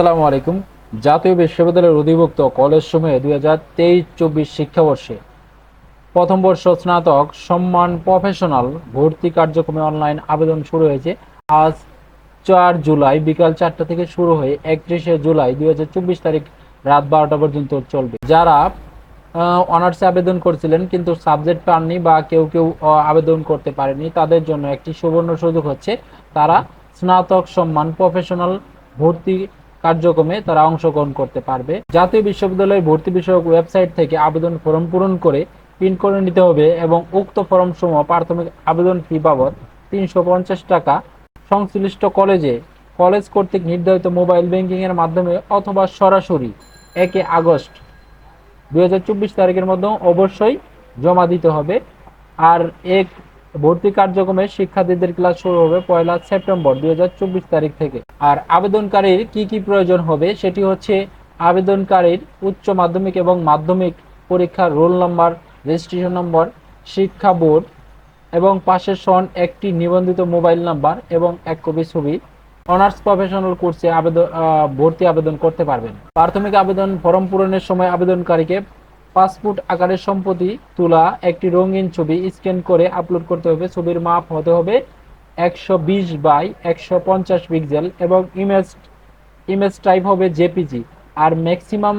আসসালামু আলাইকুম। জাতীয় বিশ্ববিদ্যালয়ের অধিভুক্ত কলেজ সমূহে দুই হাজার তেইশ চব্বিশ শিক্ষাবর্ষে প্রথম বর্ষ স্নাতক সম্মান প্রফেশনাল ভর্তি কার্যক্রমে অনলাইন আবেদন শুরু হয়েছে। আজ চার জুলাই, বিকাল চারটা থেকে শুরু হয়ে একত্রিশে জুলাই দুই হাজার চব্বিশ তারিখ রাত বারোটা পর্যন্ত চলবে। যারা অনার্সে আবেদন করছিলেন কিন্তু সাবজেক্ট পাননি বা কেউ কেউ আবেদন করতে পারেনি, তাদের জন্য একটি সুবর্ণ সুযোগ হচ্ছে। তারা স্নাতক সম্মান প্রফেশনাল ভর্তি কার্যক্রমে তারা অংশগ্রহণ করতে পারবে। জাতীয় বিশ্ববিদ্যালয় ভর্তি বিষয়ক ওয়েবসাইট থেকে আবেদন ফর্ম পূরণ করে প্রিন্ট করে নিতে হবে এবং উক্ত ফর্ম সমূহ প্রাথমিক আবেদন ফি বাবদ তিনশো পঞ্চাশ টাকা। সংশ্লিষ্ট কলেজে কলেজ কর্তৃক নির্ধারিত মোবাইল ব্যাংকিং এর মাধ্যমে অথবা সরাসরি একে আগস্ট দু হাজার চব্বিশ তারিখের মধ্যে অবশ্যই জমা দিতে হবে। আর এক ভর্তি কার্যক্রমে শিক্ষার্থীদের ক্লাস শুরু হবে পয়লা সেপ্টেম্বর দুই হাজার চব্বিশ তারিখ থেকে। আর আবেদনকারীর কি কি প্রয়োজন হবে সেটি হচ্ছে আবেদনকারীর উচ্চ মাধ্যমিক এবং মাধ্যমিক পরীক্ষার রোল নম্বর, রেজিস্ট্রেশন নম্বর, শিক্ষা বোর্ড এবং পাশের সন একটি নিবন্ধিত মোবাইল নাম্বার এবং এক কপি ছবি। অনার্স প্রফেশনাল কোর্সে আবেদন ভর্তি আবেদন করতে পারবেন। প্রাথমিক আবেদন, ফর্ম পূরণের সময় আবেদনকারীকে পাসপোর্ট আকারের সম্পত্তি তোলা, একটি রঙিন ছবি স্ক্যান করে আপলোড করতে হবে। ছবির মাপ হতে হবে একশো বিশ বাই একশো পঞ্চাশ পিক্সেল এবং ইমেজ ইমেজ টাইপ হবে জেপিজি আর ম্যাক্সিমাম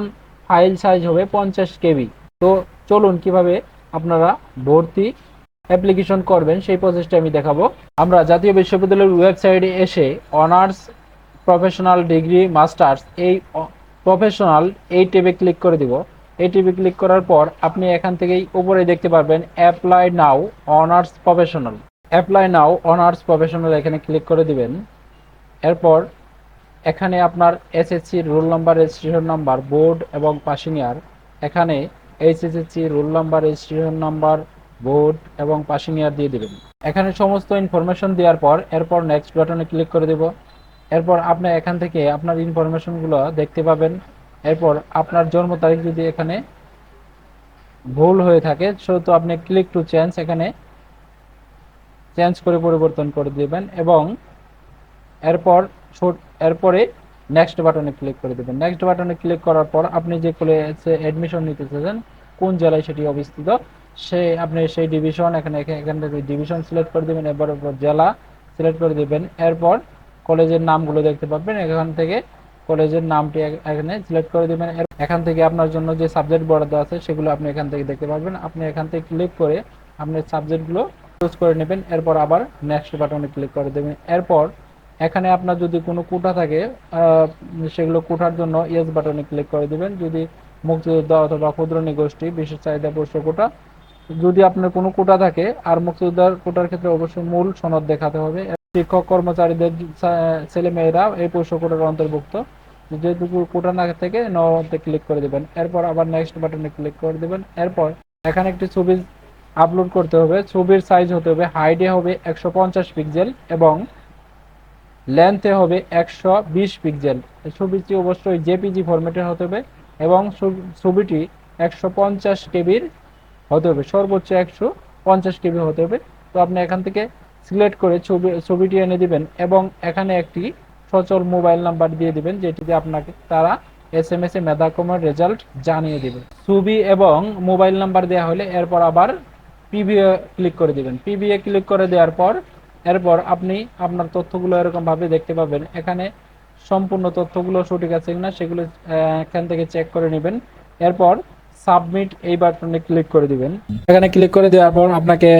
ফাইল সাইজ হবে পঞ্চাশ কেবি। তো চলুন কীভাবে আপনারা ভর্তি অ্যাপ্লিকেশন করবেন সেই প্রসেসটা আমি দেখাবো। আমরা জাতীয় বিশ্ববিদ্যালয়ের ওয়েবসাইটে এসে অনার্স প্রফেশনাল ডিগ্রি, মাস্টার্স এই প্রফেশনাল এই ট্যাবে ক্লিক করে দিব। ট্যাবে ক্লিক করার পর আপনি এখান থেকেই উপরে দেখতে পারবেন apply now honours professional. Apply now honours professional এখানে ক্লিক করে দিবেন। এরপর এখানে আপনার SSC roll number, registration number, board এবং পাসিং ইয়ার এখানে HSC roll number, registration number, board এবং পাসিং ইয়ার দিয়ে দিবেন। এখানে সমস্ত ইনফরমেশন দেওয়ার পর এরপর নেক্সট বাটনে ক্লিক করে দেব। এরপর আপনি এখান থেকে আপনার ইনফরমেশনগুলো দেখতে পাবেন। এরপর আপনার জন্ম তারিখ যদি এখানে ভুল হয়ে থাকে, সেহেতু আপনি ক্লিক টু চেঞ্জ এখানে চেঞ্জ করে পরিবর্তন করে দিবেন এবং এরপর এরপরে নেক্সট বাটনে ক্লিক করে দেবেন। নেক্সট বাটনে ক্লিক করার পর আপনি যে কলেজে অ্যাডমিশন নিতে চাইছেন, কোন জেলায় সেটি অবস্থিত, সে, আপনি সেই ডিভিশন এখানে এখানে থেকে ডিভিশন সিলেক্ট করে দেবেন এবার জেলা সিলেক্ট করে দেবেন। এরপর কলেজের নামগুলো দেখতে পাবেন, এখান থেকে কলেজের নামটি এখানে সিলেক্ট করে দেবেন। এখান থেকে আপনার জন্য যে সাবজেক্ট বরাদ্দ আছে সেগুলো আপনি এখান থেকে দেখতে পারবেন। আপনি এখান থেকে ক্লিক করে আপনার সাবজেক্টগুলো চুজ করে নেবেন। এরপর আবার নেক্সট বাটনে ক্লিক করে দেবেন। এরপর এখানে আপনার যদি কোনো কোটা থাকে সেগুলো কোটার জন্য ইয়েস বাটনে ক্লিক করে দিবেন। যদি মুক্তিযোদ্ধা অথবা ক্ষুদ্র নিগোষ্ঠী বিশেষ চাহিদা পোষ্য কোটা, যদি আপনার কোনো কোটা থাকে, আর মুক্তিযোদ্ধার কোটার ক্ষেত্রে অবশ্যই মূল সনদ দেখাতে হবে। শিক্ষক কর্মচারীদের ছেলে মেয়েরা এই পোষ্য কোটার অন্তর্ভুক্ত। যেহেতু কোটা না থেকে নতে ক্লিক করে দেবেন। এরপর আবার নেক্সট বাটনে ক্লিক করে দেবেন। এরপর এখানে একটি ছবি আপলোড করতে হবে। ছবির সাইজ হতে হবে হাইটে হবে একশো পঞ্চাশ পিক্সেল এবং লেন্থে হবে একশো বিশ পিক্সেল ছবিটি অবশ্যই জেপিজি ফরম্যাটের হতে হবে এবং ছবিটি একশো পঞ্চাশ কেবির হতে হবে। সর্বোচ্চ একশো পঞ্চাশ কেবি হতে হবে। তো আপনি এখান থেকে সিলেক্ট করে ছবি ছবিটি এনে দিবেন এবং এখানে একটি সচল মোবাইল নাম্বার দিয়ে দিবেন যেটিতে আপনাকে, তারা এস এম এস এ মেধাক্রমের রেজাল্ট জানিয়ে দিবে। ছবি এবং মোবাইল নাম্বার দেওয়া হলে এরপর আবার পিবিএ ক্লিক করে দিবেন। পিবিএ ক্লিক করে দেওয়ার পর, এরপর আপনি আপনার তথ্যগুলো এরকম ভাবে দেখতে পাবেন। এখানে সম্পূর্ণ তথ্যগুলো সঠিক আছে কিনা সেগুলো এখান থেকে চেক করে নেবেন। এরপর সাবমিট এই বাটনে ক্লিক করে দিবেন। এখানে ক্লিক করে দেওয়ার পর আপনাকে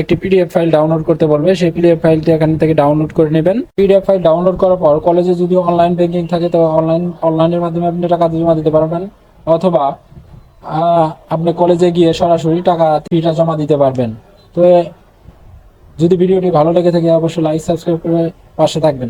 একটি পিডিএফ ফাইল ডাউনলোড করতে বলবে। সেই পিডিএফ ফাইলটি এখান থেকে ডাউনলোড করে নেবেন। পিডিএফ ফাইল ডাউনলোড করার পর কলেজে যদি অনলাইন ব্যাংকিং থাকে, তো অনলাইন অনলাইনের মাধ্যমে আপনি টাকা জমা দিতে পারবেন। অথবা আপনি কলেজে গিয়ে সরাসরি টাকা ফিটা জমা দিতে পারবেন। তো, যদি ভিডিওটি ভালো লেগে থাকে, অবশ্যই লাইক সাবস্ক্রাইব করে পাশে থাকবেন।